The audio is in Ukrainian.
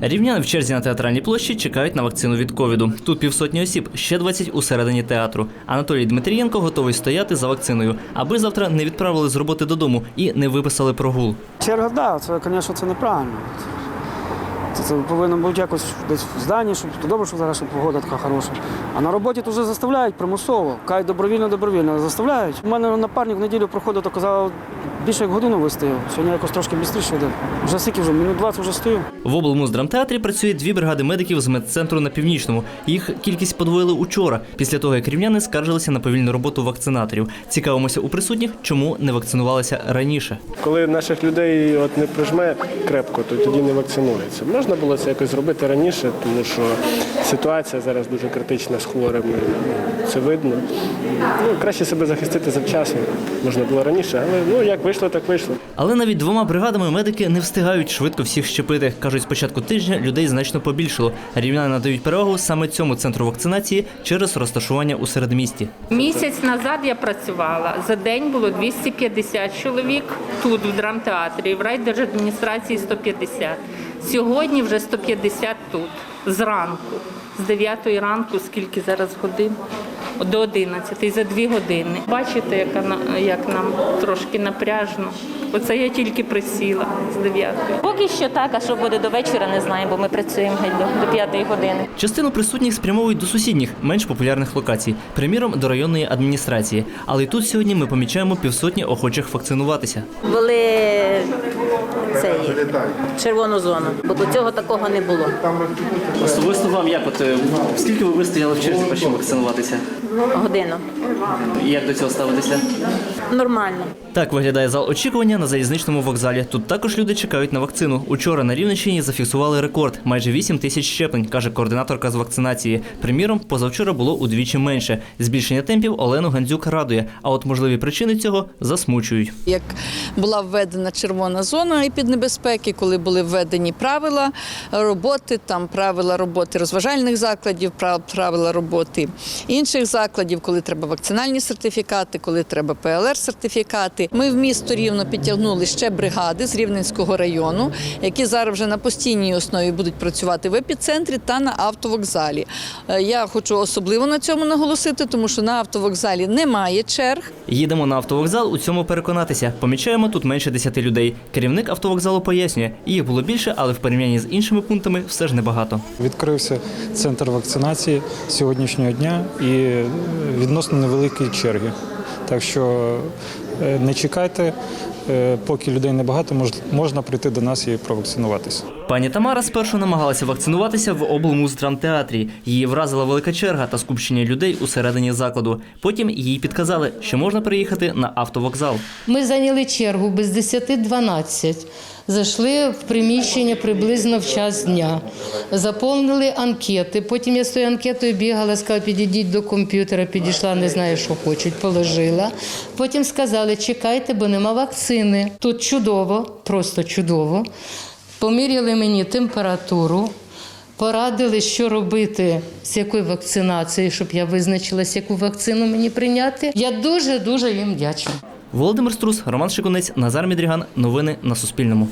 Рівняни в черзі на театральній площі чекають на вакцину від ковіду. Тут півсотні осіб, ще 20 усередині театру. Анатолій Дмитрієнко готовий стояти за вакциною, аби завтра не відправили з роботи додому і не виписали прогул. Черга, да, це, звісно, це неправильно. Це, це повинно бути якось десь в зданні, щоб то добре, що зараз погода така хороша. А на роботі то вже заставляють примусово. Кай добровільно, добровільно заставляють. У мене напарник в неділю проходив, то казав, більше як годину вистояв. Сьогодні якось трошки швидше йде. Вже скільки вже, минут 20 вже стою. В облмуздрамтеатрі працює дві бригади медиків з медцентру на північному. Їх кількість подвоїли учора, після того як рівняни скаржилися на повільну роботу вакцинаторів. Цікавимося у присутніх, чому не вакцинувалися раніше. Коли наших людей от не прижме крепко, то тоді не вакцинується. Можна було це якось зробити раніше, тому що ситуація зараз дуже критична з хворими. Це видно. Ну, краще себе захистити завчасно. Можна було раніше, але ну як вийшло, так вийшло. Але навіть двома бригадами медики не встигають швидко всіх щепити. кажуть, з початку тижня людей значно побільшало. Рівняни надають перевагу саме цьому центру вакцинації через розташування у середмісті. Місяць назад я працювала. За день було 250 чоловік тут, в драмтеатрі, в райдержадміністрації 150. Сьогодні вже 150 тут, зранку. З 9 ранку, скільки зараз годин? До 11, за 2 години. Бачите, яка на- як нам трошки напряжно. Оце я тільки присіла з 9. Поки що так, а що буде до вечора, не знаємо, бо ми працюємо геть до, до п'ятої години. Частину присутніх спрямовують до сусідніх, менш популярних локацій, приміром до районної адміністрації. Але й тут сьогодні ми помічаємо півсотні охочих вакцинуватися. Ввели цей, червону зону, бо до цього такого не було. Особисто вам як от е, скільки ви вистояли в черзі першим вакцинуватися? Годину. Як до цього ставитеся? Нормально. Так виглядає зал очікування на залізничному вокзалі. Тут також люди чекають на вакцину. Учора на Рівненщині зафіксували рекорд майже 8 тисяч щеплень, каже координаторка з вакцинації. Приміром, позавчора було удвічі менше. Збільшення темпів Олену Гандзюк радує. А от можливі причини цього засмучують. як була введена червона зона і піднебезпеки, коли були введені правила роботи, там правила роботи розважальних закладів, правила роботи інших закладів, коли треба вакцинальні сертифікати, коли треба ПЛР-сертифікати. Ми в місто рівно підтягнули ще бригади з Рівненського району, які зараз вже на постійній основі будуть працювати в епіцентрі та на автовокзалі. Е, Я хочу особливо на цьому наголосити, тому що на автовокзалі немає черг. Їдемо на автовокзал у цьому переконатися. Помічаємо тут менше 10 людей. Керівник автовокзалу пояснює, їх було більше, але в порівнянні з іншими пунктами все ж небагато. Відкрився центр вакцинації сьогоднішнього дня і відносно невеликі черги. Так що е, не чекайте, поки людей небагато, мож- можна прийти до нас і провакцинуватися. Пані Тамара спершу намагалася вакцинуватися в облмуздрамтеатрі. Її вразила велика черга та скупчення людей усередині закладу. Потім їй підказали, що можна приїхати на автовокзал. Ми зайняли чергу без 10-12. Зайшли в приміщення приблизно в час дня, заповнили анкети. Потім я з тою анкетою бігала, сказала, підійдіть до комп'ютера, підійшла, не знаю, що хочуть, положила. Потім сказали, чекайте, бо нема вакцини. Тут чудово, просто чудово. Поміряли мені температуру. Порадили, що робити з якою вакцинацією, щоб я визначилась, яку вакцину мені прийняти. Я дуже дуже їм вдячна. Володимир Струс, Роман Шикунець, Назар Мідріган. Новини на Суспільному.